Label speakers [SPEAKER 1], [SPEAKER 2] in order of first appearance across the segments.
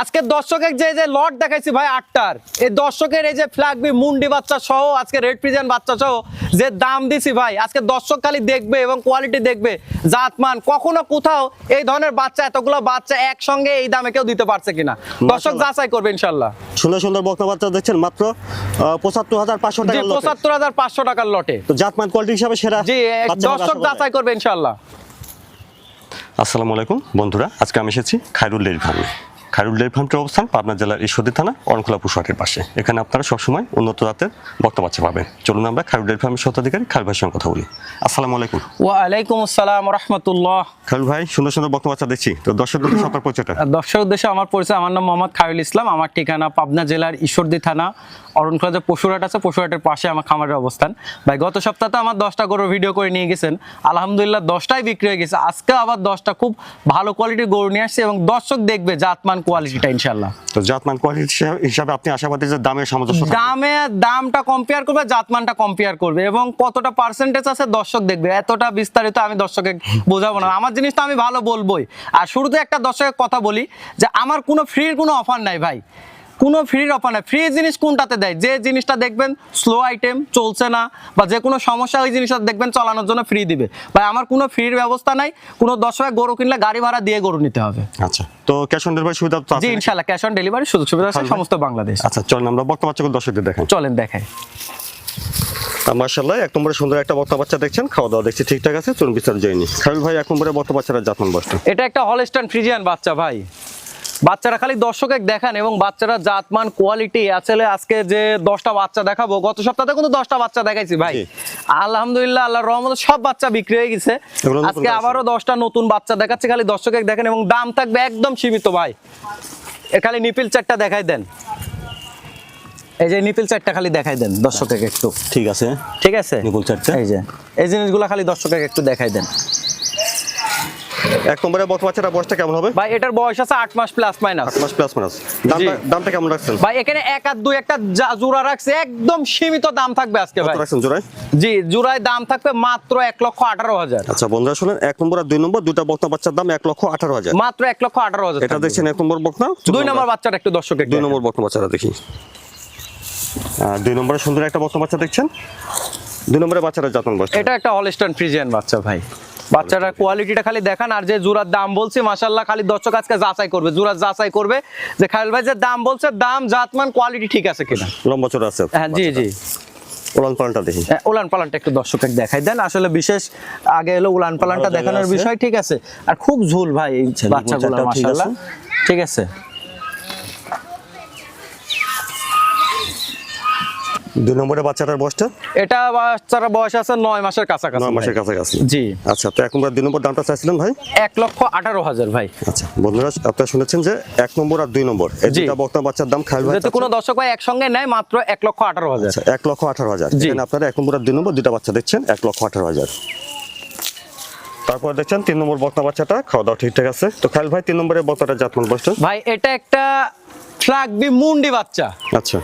[SPEAKER 1] আজকে দর্শকের যে যে লট দেখাইছি ভাই আটটার এই দর্শকের এই যে ফ্ল্যাগবি মুন্ডি বাচ্চা সহ আজকে রেড ফ্রিজিয়ান বাচ্চা সহ যে দাম দিছি ভাই আজকে দর্শক খালি দেখবে এবং কোয়ালিটি দেখবে জাতমান কখনো কোথাও এই ধরনের বাচ্চা এতগুলো বাচ্চা একসঙ্গে এই দামে কেউ দিতে পারছে কিনা। দর্শক। যাচাই করবে ইনশাল্লাহ
[SPEAKER 2] সুন্দর সুন্দর বক্তা বাচ্চা দেখছেন মাত্র পঁচাত্তর হাজার পাঁচশো টাকা
[SPEAKER 1] পঁচাত্তর হাজার পাঁচশো টাকার লটে
[SPEAKER 2] তো জাতমান কোয়ালিটি হিসাবে সেরা
[SPEAKER 1] জি দর্শক। যাচাই করবে ইনশাল্লাহ
[SPEAKER 2] আসসালামু আলাইকুম বন্ধুরা আজকে আমি এসেছি খায়রুল ডেয়ারি ফার্মে খায়রুল ডেয়ারি ফার্মটির অবস্থান পাবনা জেলার ঈশ্বরদী থানা অরণখোলা পুষহাটের পাশে। এখানে আপনারা সবসময় উন্নত জাতের বক্তা বাচ্চা পাবেন। চলুন আমরা খায়রুল ডেয়ারি ফার্মের স্বত্বাধিকারী খায়রুল ভাইয়ের সঙ্গে কথা বলি। আসসালামু আলাইকুম।
[SPEAKER 1] ওয়ালাইকুম আসসালাম রহমতুল্লাহ
[SPEAKER 2] খায়রুল ভাই সুন্দর সুন্দর বক্তা বাচ্চা দেখছি। তো দর্শকদের উদ্দেশ্যে আপনার পরিচয়টা।
[SPEAKER 1] দর্শক উদ্দেশ্যে আমার পরিচয় আমার নাম মোহাম্মদ খায়রুল ইসলাম। আমার ঠিকানা পাবনা জেলার ঈশ্বরদী থানা অরণখোলা যে পশুরহাট আছে পশুরহাটের পাশে আমার খামারের অবস্থান। ভাই গত সপ্তাহে আমার দশটা গরু ভিডিও করে নিয়ে গেছেন। আলহামদুলিল্লাহ দশটাই বিক্রি হয়ে গেছে। আজকে আবার দশটা খুব ভালো কোয়ালিটির গরু নিয়ে আসছে এবং দর্শক দেখবে জাতমান কোয়ালিটিটা ইনশাল্লাহ
[SPEAKER 2] তো জাতমান কোয়ালিটি হিসাবে আপনি আশাবাদী যে দামের সামঞ্জস্য।
[SPEAKER 1] দামে দামটা কম্পেয়ার করবে জাতমানটা কম্পেয়ার করবে এবং কতটা পার্সেন্টেজ আছে দর্শক দেখবে। এতটা বিস্তারিত আমি দর্শকে বোঝাবো না। আমার জিনিসটা আমি ভালো বলবোই। আর শুরুতে একটা দর্শকের কথা বলি যে আমার কোনো ফ্রির কোনো অফার নাই ভাই। কোনো ফ্রির অফার নাই। ফ্রি জিনিস কোনটাতে দেয়? যে জিনিসটা দেখবেন স্লো আইটেম চলছে না বা যে কোনো সমস্যা ওই জিনিসটা দেখবেন চালানোর জন্য ফ্রি দিবে। ভাই আমার কোনো ফ্রির ব্যবস্থা নাই কোনো দর্শকের গরু কিনলে গাড়ি ভাড়া দিয়ে গরু নিতে হবে।
[SPEAKER 2] আচ্ছা তো ক্যাশ অন ডেলিভারি সুবিধা তো আছে?
[SPEAKER 1] ইনশাল্লাহ ক্যাশ অন ডেলিভারি সুযোগ সুবিধা আছে সমস্ত বাংলাদেশ।
[SPEAKER 2] আচ্ছা চলুন আমরা বক্তা বাচ্চাগুলো দর্শকদের দেখেন
[SPEAKER 1] চলেন দেখাই।
[SPEAKER 2] মার্শাল্লাহ এক নম্বরে সুন্দর একটা বক্তা বাচ্চা দেখছেন খাওয়া দাওয়া দেখছি ঠিকঠাক আছে চলুন বিস্তার যায়নি খায়রুল ভাই এক নম্বরে বক্তা বাচ্চারা জাতমান বসছে
[SPEAKER 1] এটা একটা হলস্টান ফ্রিজিয়ান বাচ্চা ভাই। বাচ্চারা খালি দর্শকে দেখান এবং বাচ্চারা জাতমান কোয়ালিটি আসলে আজকে যে দশটা বাচ্চা দেখাবো গত সপ্তাহে কিন্তু দশটা বাচ্চা দেখাইছি ভাই। আলহামদুলিল্লাহ আল্লাহর রহমতে সব বাচ্চা বিক্রি হয়ে গেছে। আজকে। আবারও দশটা নতুন বাচ্চা দেখাচ্ছে খালি দর্শকে দেখেন এবং দাম থাকবে একদম সীমিত ভাই। খালি নিপিল চারটা দেখাই দেন। এই যে নিপিল চারটা খালি দেখাই দেন দর্শকে একটু।
[SPEAKER 2] ঠিক আছে।
[SPEAKER 1] ঠিক আছে?
[SPEAKER 2] নিপুল চারটা?
[SPEAKER 1] এই যে এই জিনিসগুলো খালি দর্শকে একটু দেখাই দেন।
[SPEAKER 2] এক নম্বরে বক্তা বাচ্চারা বয়সটা কেমন হবে?
[SPEAKER 1] ভাই এটার বয়স আছে আট মাস প্লাস মাইনাস
[SPEAKER 2] আট মাস প্লাস মাইনাস দামটা দামটা কেমন রাখছেন?
[SPEAKER 1] ভাই এখানে এক আর দুই একটা জোড়া রাখছে একদম সীমিত দাম থাকবে আজকে
[SPEAKER 2] কত
[SPEAKER 1] ভাই।
[SPEAKER 2] রাখছেন জোড়ায়?
[SPEAKER 1] জি জোড়ায় দাম থাকবে মাত্র এক লক্ষ আঠারো হাজার।
[SPEAKER 2] আচ্ছা বন্ধুরা শুনেন এক নম্বর আর দুই নম্বর দুটা বক্তা বাচ্চার দাম এক লক্ষ আঠারো হাজার।
[SPEAKER 1] মাত্র এক লক্ষ আঠারো হাজার
[SPEAKER 2] এটা দেখছেন এক নম্বর বক্তা
[SPEAKER 1] দুই নম্বর। বাচ্চাটা একটু দর্শক
[SPEAKER 2] দুই নম্বর বক্তা বাচ্চারা দেখি। দুই নম্বরে সুন্দর একটা বক্তা বাচ্চা দেখছেন? দুই নম্বরে বাচ্চারা জাতমান বয়স
[SPEAKER 1] এটা একটা হলস্টন ফ্রিজিয়ান বাচ্চা ভাই। বাচ্চাটার কোয়ালিটিটা খালি দেখান আর যে জোড়ার দাম বলছে মাসাল্লাহ খালি দর্শক আজকে যাচাই করবে জোড়া যাচাই করবে যে খায়ল ভাই যে দাম বলছে দাম জাতমান কোয়ালিটি ঠিক আছে কিনা?
[SPEAKER 2] লম্বা চড়া আছে।
[SPEAKER 1] হ্যাঁ জি জি।
[SPEAKER 2] ওলান পালনটা দেখি।
[SPEAKER 1] হ্যাঁ, উলান পালানটা একটু দর্শকের দেখাই দেন। আসলে বিশেষ আগে হলো উলান পালানটা দেখানোর বিষয় ঠিক আছে। আর খুব ঝুল ভাই এই বাচ্চাগুলো
[SPEAKER 2] ঠিক
[SPEAKER 1] আছে।
[SPEAKER 2] দুই নম্বরে বাচ্চাটার বয়সটা?
[SPEAKER 1] এটা বাচ্চার বয়স আছে নয় মাসের কাছাকাছি
[SPEAKER 2] নয় মাসের কাছাকাছি।
[SPEAKER 1] জি।
[SPEAKER 2] আচ্ছা তো আর দুই নম্বর দামটা চাইছিলেন ভাই?
[SPEAKER 1] এক লক্ষ আঠারো হাজার ভাই।
[SPEAKER 2] আচ্ছা বন্ধুরা আপনারা শুনেছেন যে এক নম্বর আর দুই নম্বর। এই। দুটা বক্তা বাচ্চার দাম খাইল ভাই
[SPEAKER 1] কোনো দর্শক ভাই একসঙ্গে নেয় মাত্র এক লক্ষ আঠারো হাজার।
[SPEAKER 2] আচ্ছা এক লক্ষ আঠারো হাজার।
[SPEAKER 1] জি।
[SPEAKER 2] এখানে আপনারা এক নম্বর আর দুই নম্বর দুটা বাচ্চা দেখছেন এক লক্ষ আঠারো হাজার। তারপর দেখছেন তিন নম্বর বক্তা বাচ্চাটা খাওয়া দাওয়া ঠিকঠাক আছে। তো খাইল ভাই তিন নম্বরের বক্তাটা জাতমান বয়সটা?
[SPEAKER 1] ভাই এটা একটা ফ্লাগবি মুন্ডি বাচ্চা।
[SPEAKER 2] আচ্ছা।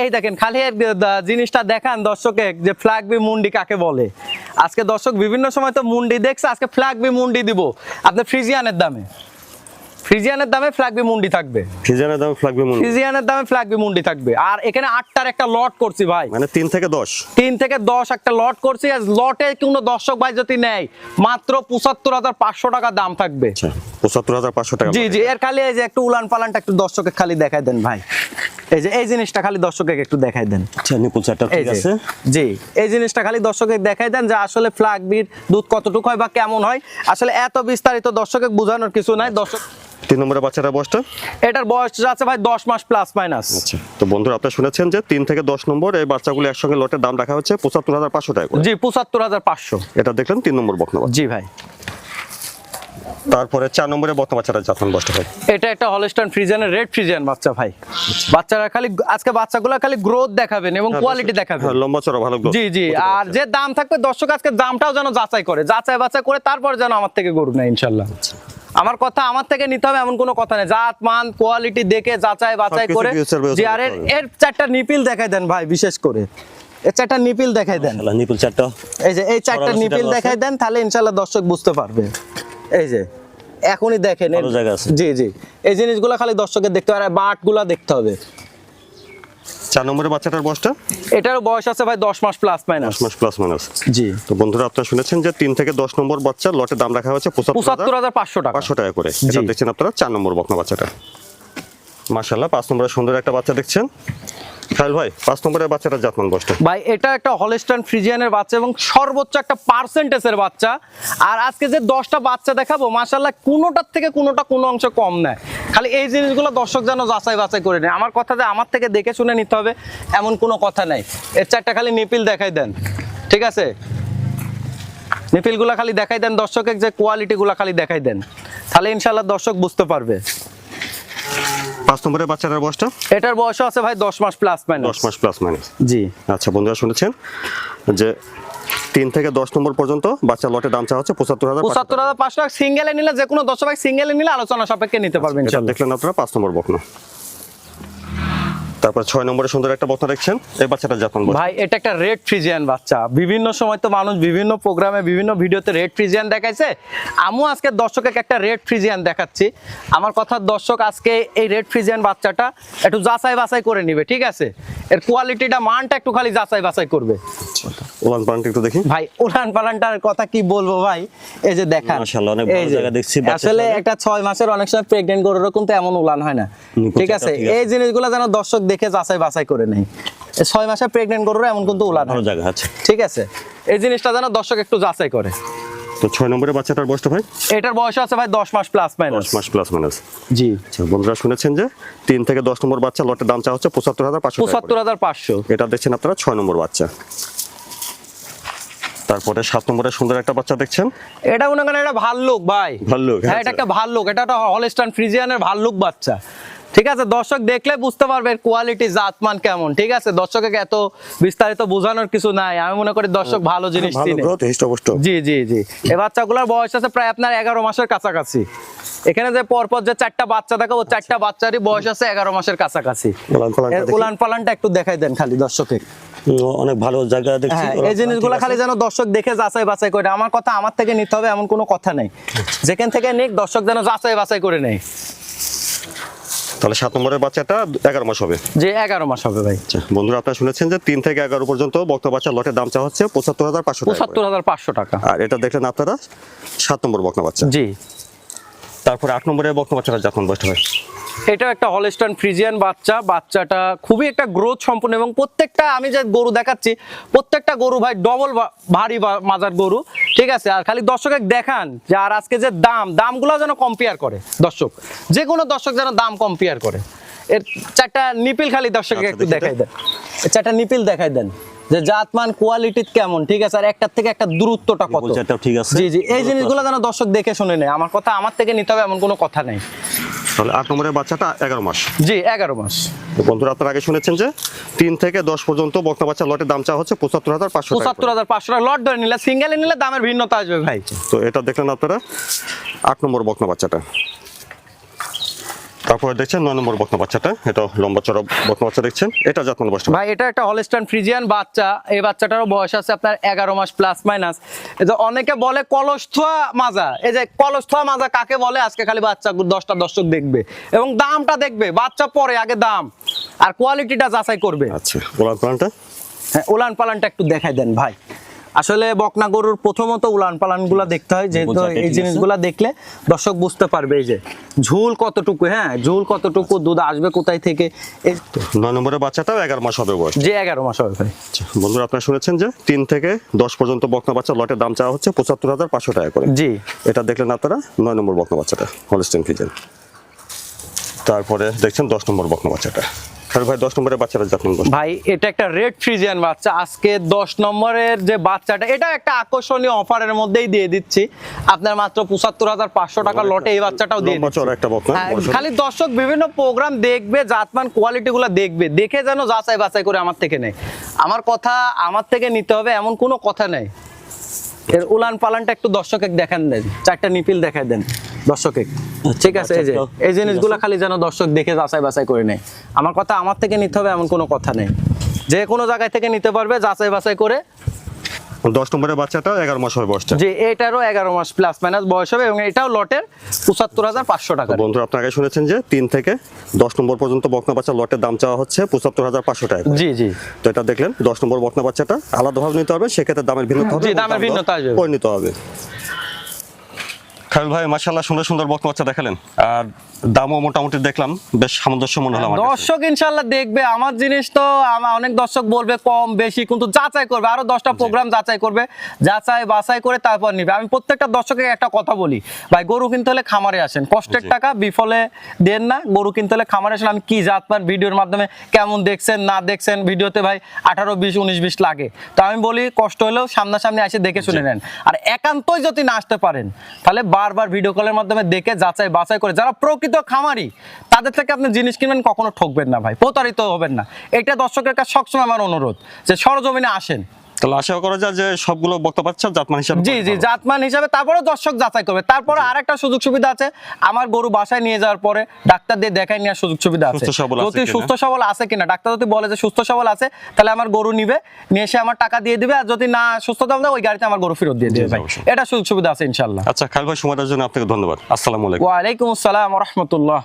[SPEAKER 1] এই দেখেন খালি জিনিসটা দেখান দর্শকে যে মুন্ডি কাকে বলে। আজকে দর্শক বিভিন্ন সময় তো মুন্ডি দেখছে আজকে মুন্ডি দিব। আপনার ফ্রিজিয়ানের দামে। ফ্রিজিয়ানের দামে ফ্ল্যাগবি মুন্ডি থাকবে।
[SPEAKER 2] দাম ফ্লাগবে মনে
[SPEAKER 1] ফ্রিজিয়ানের দামে ফ্ল্যাগবি মুন্ডি থাকবে। আর এখানে আটটার একটা লট করছি ভাই।
[SPEAKER 2] মানে তিন থেকে দশ।
[SPEAKER 1] তিন থেকে দশ একটা লট করছি আর লটে কোনো দর্শক ভাই যদি নেয় মাত্র পঁচাত্তর হাজার পাঁচশো টাকা দাম থাকবে।
[SPEAKER 2] আচ্ছা। পঁচাত্তর হাজার পাঁচশো টাকা
[SPEAKER 1] জি জি এর খালি এই যে একটু উলান পালানটা একটু দর্শকে খালি দেখাই দেন ভাই। এই যে এই জিনিসটা খালি দর্শকে একটু দেখাই দেন।
[SPEAKER 2] আচ্ছা নিপুল চারটা ঠিক আছে?
[SPEAKER 1] জি এই জিনিসটা খালি দর্শকে দেখাই দেন যে আসলে ফ্লাগ বিট দুধ কতটুকু হয় বা কেমন হয়। আসলে এত বিস্তারিত দর্শকে বোঝানোর কিছু নাই। দর্শক
[SPEAKER 2] তিন নম্বরের বাচ্চাটা বয়সটা?
[SPEAKER 1] এটার বয়স আছে ভাই দশ মাস প্লাস মাইনাস
[SPEAKER 2] আচ্ছা তো বন্ধুরা আপনারা শুনেছেন যে তিন থেকে দশ নম্বর এই বাচ্চাগুলো একসঙ্গে লটের দাম রাখা হচ্ছে পঁচাত্তর হাজার পাঁচশো টাকা
[SPEAKER 1] জি পঁচাত্তর হাজার পাঁচশো।
[SPEAKER 2] এটা দেখলেন তিন নম্বর বকনা
[SPEAKER 1] জি ভাই।
[SPEAKER 2] তারপরে চার নম্বরে বকনা বাচ্চাটা জাতমান বয়সটা হয়
[SPEAKER 1] এটা একটা হলস্টাইন ফ্রিজিয়ানের রেড ফ্রিজিয়ান বাচ্চা ভাই। বাচ্চারা খালি আজকে বাচ্চাগুলো খালি গ্রোথ দেখাবেন এবং কোয়ালিটি দেখাবেন
[SPEAKER 2] হ্যাঁ, লম্বা চড়া ভালো
[SPEAKER 1] জি জি আর যে দাম থাকবে দর্শক আজকে দামটাও যেন যাচাই করে। যাচাই বাছাই করে তারপর যেন আমার থেকে গরু নেয় ইনশাল্লাহ। আমার কথা আমার থেকে নিতে হবে এমন কোনো কথা নেই। জাত মান কোয়ালিটি দেখে যাচাই বাছাই করে জি আর এর চারটা নিপিল দেখাই দেন ভাই বিশেষ করে। এর চারটা নিপিল দেখাই দেন।
[SPEAKER 2] নিপুল চারটা।
[SPEAKER 1] এই যে এই চারটা নিপিল দেখাই দেন তাহলে ইনশাল্লাহ দর্শক বুঝতে পারবে। এই যে এখনই দেখেন জি জি। এই জিনিসগুলো খালি দর্শকের দেখতে হবে আর বাটগুলা দেখতে হবে।
[SPEAKER 2] চার নম্বরের বাচ্চাটার বয়সটা?
[SPEAKER 1] এটার বয়স আছে ভাই দশ মাস প্লাস মাইনাস
[SPEAKER 2] দশ মাস প্লাস মাইনাস
[SPEAKER 1] জি।
[SPEAKER 2] তো বন্ধুরা আপনারা শুনেছেন যে তিন থেকে দশ নম্বর বাচ্চার লটের দাম রাখা হয়েছে
[SPEAKER 1] পঁচাত্তর
[SPEAKER 2] পঁচাত্তর
[SPEAKER 1] হাজার পাঁচশো টাকা।
[SPEAKER 2] পাঁচশো টাকা করে। এটা দেখছেন আপনারা? চার নম্বর বকনা বাচ্চাটা। পাঁচ নম্বরের সুন্দর একটা বাচ্চা দেখছেন। খায়রুল ভাই, পাঁচ নম্বরের বাচ্চাটার জাতমান বয়সটা?
[SPEAKER 1] ভাই, এটা একটা হলিস্টান ফ্রিজিয়ানের বাচ্চা এবং সর্বোচ্চ একটা পার্সেন্টেজের বাচ্চা। আর আজকে যে দশটা বাচ্চা দেখাবো মাসাল্লাহ কোনোটার থেকে কোনোটা কোনো অংশ কম নেয়। খালি এই জিনিসগুলো দর্শক যেন যাচাই বাছাই করে নেয়। আমার কথা যে আমার থেকে দেখে শুনে নিতে হবে, এমন কোনো কথা নাই। এর চারটা খালি নিপিল দেখাই দেন। ঠিক আছে? নিপিলগুলো খালি দেখাই দেন, দর্শকের যে কোয়ালিটিগুলো খালি দেখাই দেন। তাহলে ইনশাল্লাহ দর্শক বুঝতে পারবে।
[SPEAKER 2] পাঁচ নম্বরের বাচ্চাটার বয়সটা?
[SPEAKER 1] এটার বয়স আছে ভাই দশ মাস প্লাস
[SPEAKER 2] দশ
[SPEAKER 1] মাইনাস
[SPEAKER 2] মাস প্লাস মাইনাস
[SPEAKER 1] জি।
[SPEAKER 2] আচ্ছা বন্ধুরা শুনেছেন যে তিন থেকে দশ নম্বর পর্যন্ত বাচ্চা লটে দাম চাওয়া হচ্ছে পঁচাত্তর হাজার
[SPEAKER 1] পঁচাত্তর হাজার পাঁচশো টাকা। সিঙ্গেলে নিলে যে কোনো দশ ভাই সিঙ্গেলে নিলে আলোচনা সাপেক্ষে নিতে পারবেন
[SPEAKER 2] এটা
[SPEAKER 1] ইনশাল্লাহ।
[SPEAKER 2] দেখলেন আপনারা পাঁচ নম্বর বকনা। তারপর ছয় নম্বরে সুন্দর একটা বকনা দেখছেন। এই বাচ্চাটা জাপান
[SPEAKER 1] ভাই, এটা একটা রেড ফ্রিজিয়ান বাচ্চা। বিভিন্ন সময় তো মানুষ বিভিন্ন প্রোগ্রামে বিভিন্ন ভিডিওতে রেড ফ্রিজিয়ান দেখাইছে। আমিও আজকে দর্শককে একটা রেড ফ্রিজিয়ান দেখাচ্ছি। আমার কথা, দর্শক, আজকে এই রেড ফ্রিজিয়ান বাচ্চাটা একটু যাচাই বাছাই করে নিবে, ঠিক আছে? এর কোয়ালিটিটা মানটা একটু খালি যাচাই বাছাই করবে।
[SPEAKER 2] ওলান পালানটা একটু দেখি।
[SPEAKER 1] ভাই উড়ান পালানটার কথা কি বলব ভাই? এই যে দেখান।
[SPEAKER 3] মাশাআল্লাহ, অনেক ভালো জায়গা দেখছি
[SPEAKER 1] আসলে একটা মাসের অনেক সময় গরুরও কিন্তু এমন উলান হয় না। ঠিক আছে? এই জিনিসগুলো যেন দর্শক দেখে যাচাই বাছাই করে এই ছয় মাসের এমন কিন্তু উলান হয়।
[SPEAKER 3] জায়গা আছে।
[SPEAKER 1] ঠিক আছে? এই জিনিসটা যেন দর্শক একটু যাচাই করে।
[SPEAKER 2] তো ছয় নম্বরের বাচ্চাটার বয়সটা ভাই?
[SPEAKER 1] এটার বয়স আছে ভাই দশ মাস প্লাস মাইনাস
[SPEAKER 2] দশ মাস প্লাস মাইনাস
[SPEAKER 1] জি।
[SPEAKER 2] আচ্ছা বন্ধুরা শুনেছেন যে তিন থেকে দশ নম্বর বাচ্চা লটের দাম চাওয়া হচ্ছে পঁচাত্তর হাজার পাঁচশো
[SPEAKER 1] পঁচাত্তর হাজার পাঁচশো।
[SPEAKER 2] এটা দেখছেন আপনারা ছয় নম্বর বাচ্চা। তারপরে সাত নম্বরের সুন্দর একটা বাচ্চা দেখছেন?
[SPEAKER 1] এটা মনে করেন এটা ভাল্লুক ভাই।
[SPEAKER 2] ভাল্লুক,
[SPEAKER 1] হ্যাঁ এটা
[SPEAKER 2] আচ্ছা।
[SPEAKER 1] একটা ভাল্লুক এটা একটা হলস্টান ফ্রিজিয়ানের ভাল্লুক বাচ্চা। ঠিক আছে দর্শক দেখলে বুঝতে পারবে কোয়ালিটি জাতমান কেমন ঠিক আছে? দর্শককে এত বিস্তারিত বোঝানোর কিছু নাই আমি মনে করি দর্শক ভালো জিনিস
[SPEAKER 2] ভালো হৃষ্টপুষ্ট
[SPEAKER 1] জি জি জি। এই বাচ্চাগুলোর বয়স আছে প্রায় আপনার এগারো মাসের কাছাকাছি। এখানে যে পরপর যে চারটা বাচ্চা দেখো ও চারটা বাচ্চারই বয়স আছে এগারো মাসের কাছাকাছি।
[SPEAKER 2] উলান পালানটা
[SPEAKER 1] একটু দেখাই দেন খালি দর্শকের।
[SPEAKER 3] অনেক ভালো জায়গা দেখছি
[SPEAKER 1] হ্যাঁ এই জিনিসগুলো খালি যেন দর্শক দেখে যাচাই বাছাই করে আমার কথা আমার থেকে নিতে হবে এমন কোনো কথা নেই। যেখান থেকে নিক দর্শক যেন যাচাই বাছাই করে নেয়।
[SPEAKER 2] তাহলে সাত নম্বরের বাচ্চাটা এগারো মাস হবে।
[SPEAKER 1] যে এগারো মাস হবে ভাই।
[SPEAKER 2] আচ্ছা বন্ধুরা আপনারা শুনেছেন যে তিন থেকে এগারো পর্যন্ত বক্তা লটের দাম চাওয়া হচ্ছে পঁচাত্তর হাজার পাঁচশো
[SPEAKER 1] পঁচাত্তর হাজার পাঁচশো টাকা।
[SPEAKER 2] আর এটা দেখলেন আপনারা সাত নম্বর বকনা বাচ্চা।
[SPEAKER 1] জি।
[SPEAKER 2] তারপরে আট নম্বরের বকনা বাচ্চাটা যখন বয়সটা হয়
[SPEAKER 1] এটা একটা হলস্টান ফ্রিজিয়ান বাচ্চা। বাচ্চাটা খুবই একটা গ্রোথ সম্পূর্ণ এবং প্রত্যেকটা আমি যে গরু দেখাচ্ছি প্রত্যেকটা গরু ভাই ডবল ভারী মাজার গরু ঠিক আছে? আর খালি দর্শকের দেখান যে আর আজকে যে দাম দামগুলো যেন কম্পেয়ার করে। দর্শক যে কোনো দর্শক যেন দাম কম্পেয়ার করে। এর চারটা নিপিল খালি দর্শককে
[SPEAKER 2] আচ্ছা,
[SPEAKER 1] একটু দেখাই দেন। চারটা নিপিল দেখাই দেন। যে জাতমান কোয়ালিটি কেমন ঠিক আছে? আর একটার থেকে একটা দূরত্বটা কত?
[SPEAKER 3] ঠিক আছে।
[SPEAKER 1] জি জি এই জিনিসগুলো যেন দর্শক দেখে শুনে নেয়। আমার কথা আমার থেকে নিতে হবে এমন কোনো কথা নেই।
[SPEAKER 2] তাহলে আট নম্বরের বাচ্চাটা এগারো মাস।
[SPEAKER 1] জি এগারো মাস।
[SPEAKER 2] বন্ধুরা আপনারা আগে শুনেছেন যে তিন থেকে দশ পর্যন্ত বকনা বাচ্চা লটের দাম চাওয়া হচ্ছে পঁচাত্তর হাজার পাঁচশো
[SPEAKER 1] পঁচাত্তর হাজার পাঁচশো টাকা। লট ধরে নিলে সিঙ্গেলে নিলে দামের ভিন্নতা আসবে ভাই।
[SPEAKER 2] তো এটা দেখলেন আপনারা আট নম্বর বকনা বাচ্চাটা। তারপরে দেখছেন নয় নম্বর বকনা বাচ্চাটা এটা লম্বা চড়া বকনা বাচ্চা দেখছেন এটা যত্ন বসটা
[SPEAKER 1] ভাই এটা একটা হলস্টান ফ্রিজিয়ান বাচ্চা এই বাচ্চাটারও বয়স আছে আপনার এগারো মাস প্লাস মাইনাস এই যে অনেকে বলে কলস্থা মাজা এই যে কলস্থা মাজা কাকে বলে? আজকে খালি বাচ্চা দশটা দর্শক দেখবে। এবং দামটা দেখবে বাচ্চা পরে আগে দাম। আর কোয়ালিটিটা যাচাই করবে।
[SPEAKER 2] আচ্ছা ওলান প্লানটা?
[SPEAKER 1] হ্যাঁ ওলান পালানটা একটু দেখাই দেন ভাই। আসলে বকনা গরুর প্রথমত উলান পালানগুলা দেখতে হয় যেহেতু এই জিনিসগুলা দেখলে দর্শক বুঝতে পারবে এই যে ঝুল কতটুকু হ্যাঁ ঝুল কতটুকু দুধ আসবে কোথায় থেকে এই
[SPEAKER 2] নয় নম্বরের বাচ্চাটাও এগারো মাস হবে বয়স।
[SPEAKER 1] যে এগারো মাস হবে ভাই।
[SPEAKER 2] আচ্ছা, বন্ধুরা আপনারা শুনেছেন যে তিন থেকে দশ পর্যন্ত বকনা বাচ্চা লটের দাম চাওয়া হচ্ছে পঁচাত্তর হাজার পাঁচশো টাকা করে।
[SPEAKER 1] জি।
[SPEAKER 2] এটা দেখলেন আপনারা নয় নম্বর বকনা বাচ্চাটা হলস্টেন ফিজেন তারপরে দেখছেন দশ নম্বর বকনা বাচ্চাটা। ভাই দশ নম্বরের বাচ্চাটা যত্ন করুন।
[SPEAKER 1] ভাই এটা একটা রেড ফ্রিজিয়ান বাচ্চা আজকে নম্বরের যে বাচ্চাটা এটা একটা আকর্ষণীয় অফারের মধ্যেই দিয়ে দিচ্ছি আপনার মাত্র টাকা লটে এই বাচ্চাটাও দিয়ে দিচ্ছি।
[SPEAKER 2] একটা বকনা
[SPEAKER 1] হ্যাঁ। খালি দর্শক বিভিন্ন প্রোগ্রাম দেখবে জাতমান কোয়ালিটি গুলো দেখবে দেখে যেন যাচাই বাছাই করে আমার থেকে নেই আমার কথা আমার থেকে নিতে হবে এমন কোনো কথা নেই এর উলান পালানটা একটু দর্শক দেখান দেন চারটা নিপিল দেখায় দেন দর্শকে। ঠিক আছে এই যে
[SPEAKER 3] আচ্ছা,
[SPEAKER 1] এই জিনিসগুলো খালি যেন দর্শক দেখে যাচাই বাছাই করে নেয়। আমার কথা আমার থেকে নিতে হবে এমন কোনো কথা নেই। যে কোনো জায়গায় থেকে নিতে পারবে যাচাই বাছাই করে।
[SPEAKER 2] দশ নম্বরের বাচ্চাটা এগারো মাস হবে বয়সটা।
[SPEAKER 1] যে এটারও এগারো মাস প্লাস মাইনাস বয়স হবে এবং এটাও লটের পঁচাত্তর হাজার পাঁচশো টাকা।
[SPEAKER 2] বন্ধুরা আপনারা আগে শুনেছেন যে তিন থেকে দশ নম্বর পর্যন্ত বকনা বাচ্চা লটের দাম চাওয়া হচ্ছে পঁচাত্তর হাজার পাঁচশো টাকা
[SPEAKER 1] জি জি।
[SPEAKER 2] তো এটা দেখলেন দশ নম্বর বকনা বাচ্চাটা আলাদাভাবে নিতে হবে সেক্ষেত্রে দামের ভিন্নতা হবে
[SPEAKER 1] দামের
[SPEAKER 2] দাম
[SPEAKER 1] ভিন্নতা আসবে।
[SPEAKER 2] করে নিতে হবে। খায়রুল ভাই মাশাআল্লাহ সুন্দর সুন্দর বকনা বাচ্চা দেখালেন। আর দামও মোটামুটি দেখলাম বেশ সামঞ্জস্য মনে হলো আমার
[SPEAKER 1] দর্শক ইনশাল্লাহ দেখবে আমার জিনিস তো অনেক দর্শক বলবে কম বেশি কিন্তু যাচাই করবে আরও দশটা প্রোগ্রাম যাচাই করবে যাচাই বাছাই করে তারপর নিবে। আমি প্রত্যেকটা দর্শকে একটা কথা বলি ভাই গরু কিনতে হলে খামারে আসেন। কষ্টের টাকা বিফলে দেন না গরু কিনতে হলে খামারে আসেন। আমি কি জাত পান ভিডিওর মাধ্যমে কেমন দেখছেন না দেখছেন ভিডিওতে ভাই আঠারো বিশ উনিশ বিশ লাগে। তো আমি বলি কষ্ট হলেও সামনাসামনি এসে দেখে শুনে নেন। আর একান্তই যদি না আসতে পারেন তাহলে বারবার ভিডিও কলের মাধ্যমে দেখে, যাচাই বাছাই করে, যারা প্রকৃত খামারি, তাদের থেকে আপনি জিনিস কিনবেন, কখনো ঠকবেন না ভাই, প্রতারিত হবেন না। এটা দর্শকের কাছে সবসময় আমার অনুরোধ যে সরজমিনে আসেন
[SPEAKER 2] তাহলে আশা করা যায় যে সবগুলো বক্তা বাচ্চা জাতমান হিসাবে
[SPEAKER 1] জি জি জাতমান হিসাবে তারপরে দর্শক যাচাই করবে। তারপরে আরেকটা সুযোগ সুবিধা আছে আমার গরু বাসায় নিয়ে যাওয়ার পরে ডাক্তার দিয়ে দেখাই নেওয়ার সুযোগ সুবিধা আছে।
[SPEAKER 2] সুস্থ সবল আছে
[SPEAKER 1] যদি
[SPEAKER 2] কিনা?
[SPEAKER 1] সুস্থ সবল আছে কিনা? ডাক্তার যদি বলে যে সুস্থ সবল আছে তাহলে আমার গরু নিবে নিয়ে এসে আমার টাকা দিয়ে দিবে আর যদি না সুস্থ দাম ওই গাড়িতে আমার গরু ফেরত দিয়ে দিবে ভাই। এটা সুযোগ সুবিধা আছে ইনশাল্লাহ।
[SPEAKER 2] আচ্ছা খায়রুল ভাই সময় জন্য আপনাকে ধন্যবাদ। আসসালামু আলাইকুম।
[SPEAKER 1] আসসালাম রহমতুল্লাহ।